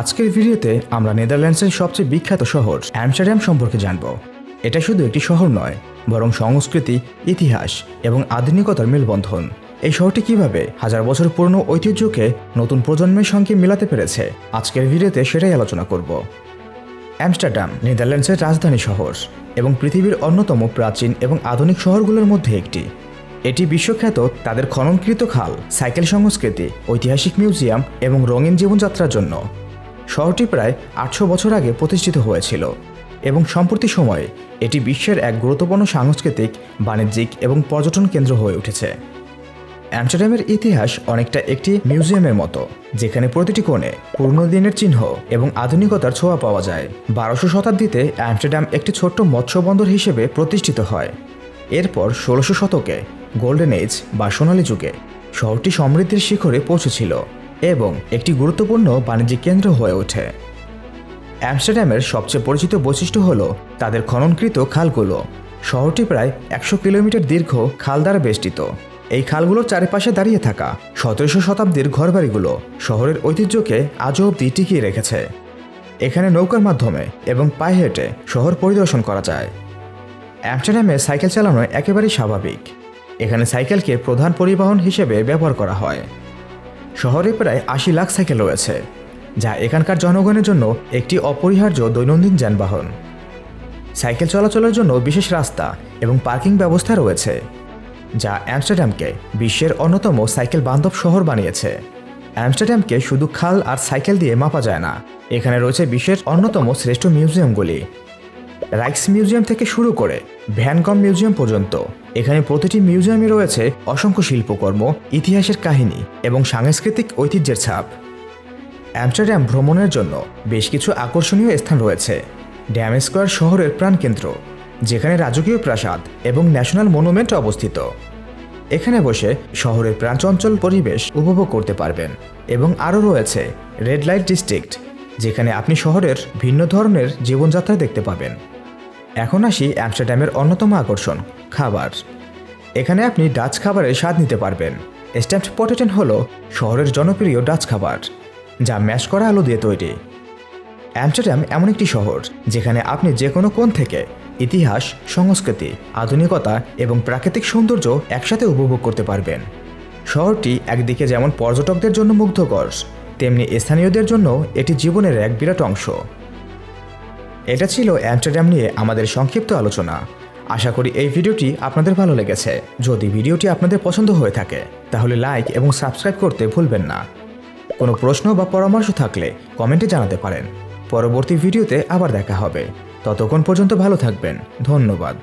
আজকের ভিডিওতে আমরা নেদারল্যান্ডসের সবচেয়ে বিখ্যাত শহর অ্যামস্টারডাম সম্পর্কে জানব। এটা শুধু একটি শহর নয়, বরং সংস্কৃতি, ইতিহাস এবং আধুনিকতার মেলবন্ধন। এই শহরটি কীভাবে হাজার বছর পুরনো ঐতিহ্যকে নতুন প্রজন্মের সঙ্গে মেলাতে পেরেছে, আজকের ভিডিওতে সেটাই আলোচনা করব। অ্যামস্টারডাম নেদারল্যান্ডসের রাজধানী শহর এবং পৃথিবীর অন্যতম প্রাচীন এবং আধুনিক শহরগুলোর মধ্যে একটি। এটি বিশ্বখ্যাত তাদের খননকৃত খাল, সাইকেল সংস্কৃতি, ঐতিহাসিক মিউজিয়াম এবং রঙিন জীবনযাত্রার জন্য। শহরটি প্রায় আটশো বছর আগে প্রতিষ্ঠিত হয়েছিল এবং সম্প্রতি সময়ে এটি বিশ্বের এক গুরুত্বপূর্ণ সাংস্কৃতিক, বাণিজ্যিক এবং পর্যটন কেন্দ্র হয়ে উঠেছে। অ্যামস্টারডামের ইতিহাস অনেকটা একটি মিউজিয়ামের মতো, যেখানে প্রতিটি কোণে পুরনো দিনের চিহ্ন এবং আধুনিকতার ছোঁয়া পাওয়া যায়। বারোশো শতাব্দীতে অ্যামস্টারডাম একটি ছোট্ট মৎস্যবন্দর হিসেবে প্রতিষ্ঠিত হয়। এরপর ষোলোশো শতকে গোল্ডেন এজ বা সোনালী যুগে শহরটি সমৃদ্ধির শিখরে পৌঁছেছিল। এবং একটি গুরুত্বপূর্ণ বাণিজ্যিক কেন্দ্র হয়ে ওঠে। অ্যামস্টারডামের সবচেয়ে পরিচিত বৈশিষ্ট্য হল তাদের খননকৃত খালগুলো। শহরটি প্রায় একশো কিলোমিটার দীর্ঘ খাল দ্বারা বেষ্টিত। এই খালগুলোর চারিপাশে দাঁড়িয়ে থাকা সতেরোশো শতাব্দীর ঘরবাড়িগুলো শহরের ঐতিহ্যকে আজও অবধি টিকিয়ে রেখেছে। এখানে নৌকার মাধ্যমে এবং পায়ে হেঁটে শহর পরিদর্শন করা যায়। অ্যামস্টারডামে সাইকেল চালানো একেবারেই স্বাভাবিক। এখানে সাইকেলকে প্রধান পরিবহন হিসেবে ব্যবহার করা হয়। শহরে প্রায় আশি লাখ সাইকেল রয়েছে, যা এখানকার জনগণের জন্য একটি অপরিহার্য দৈনন্দিন যানবাহন। সাইকেল চলাচলের জন্য বিশেষ রাস্তা এবং পার্কিং ব্যবস্থা রয়েছে, যা অ্যামস্টারডামকে বিশ্বের অন্যতম সাইকেল বান্ধব শহর বানিয়েছে। অ্যামস্টারডামকে শুধু খাল আর সাইকেল দিয়ে মাপা যায় না, এখানে রয়েছে বিশ্বের অন্যতম শ্রেষ্ঠ মিউজিয়ামগুলি রাইক্স মিউজিয়াম থেকে শুরু করে ভ্যানকম মিউজিয়াম পর্যন্ত। এখানে প্রতিটি মিউজিয়ামে রয়েছে অসংখ্য শিল্পকর্ম, ইতিহাসের কাহিনী এবং সাংস্কৃতিক ঐতিহ্যের ছাপ। অ্যামস্টারডাম ভ্রমণের জন্য বেশ কিছু আকর্ষণীয় স্থান রয়েছে। ড্যাম স্কোয়ার শহরের প্রাণকেন্দ্র, যেখানে রাজকীয় প্রাসাদ এবং ন্যাশনাল মনুমেন্ট অবস্থিত। এখানে বসে শহরের প্রাণচঞ্চল পরিবেশ উপভোগ করতে পারবেন এবং আরও রয়েছে রেড লাইট ডিস্ট্রিক্ট যেখানে আপনি শহরের ভিন্ন ধরনের জীবনযাত্রা দেখতে পাবেন। এখন আসি অ্যামস্টারডামের অন্যতম আকর্ষণ, খাবার। এখানে আপনি ডাচ খাবারের স্বাদ নিতে পারবেন। স্ট্যাম্পড পটেটেন হল শহরের জনপ্রিয় ডাচ খাবার, যা ম্যাশ করা আলু দিয়ে তৈরি। অ্যামস্টারডাম এমন একটি শহর, যেখানে আপনি যে কোনো কোণ থেকে ইতিহাস, সংস্কৃতি, আধুনিকতা এবং প্রাকৃতিক সৌন্দর্য একসাথে উপভোগ করতে পারবেন। শহরটি একদিকে যেমন পর্যটকদের জন্য মুগ্ধকর, তেমনি স্থানীয়দের জন্য এটি জীবনের এক বিরাট অংশ। এটা ছিল অ্যামস্টারডাম নিয়ে আমাদের সংক্ষিপ্ত আলোচনা। আশা করি এই ভিডিওটি আপনাদের ভালো লেগেছে। যদি ভিডিওটি আপনাদের পছন্দ হয়ে থাকে, তাহলে লাইক এবং সাবস্ক্রাইব করতে ভুলবেন না। কোনো প্রশ্ন বা পরামর্শ থাকলে কমেন্টে জানাতে পারেন। পরবর্তী ভিডিওতে আবার দেখা হবে। ততক্ষণ পর্যন্ত ভালো থাকবেন। ধন্যবাদ।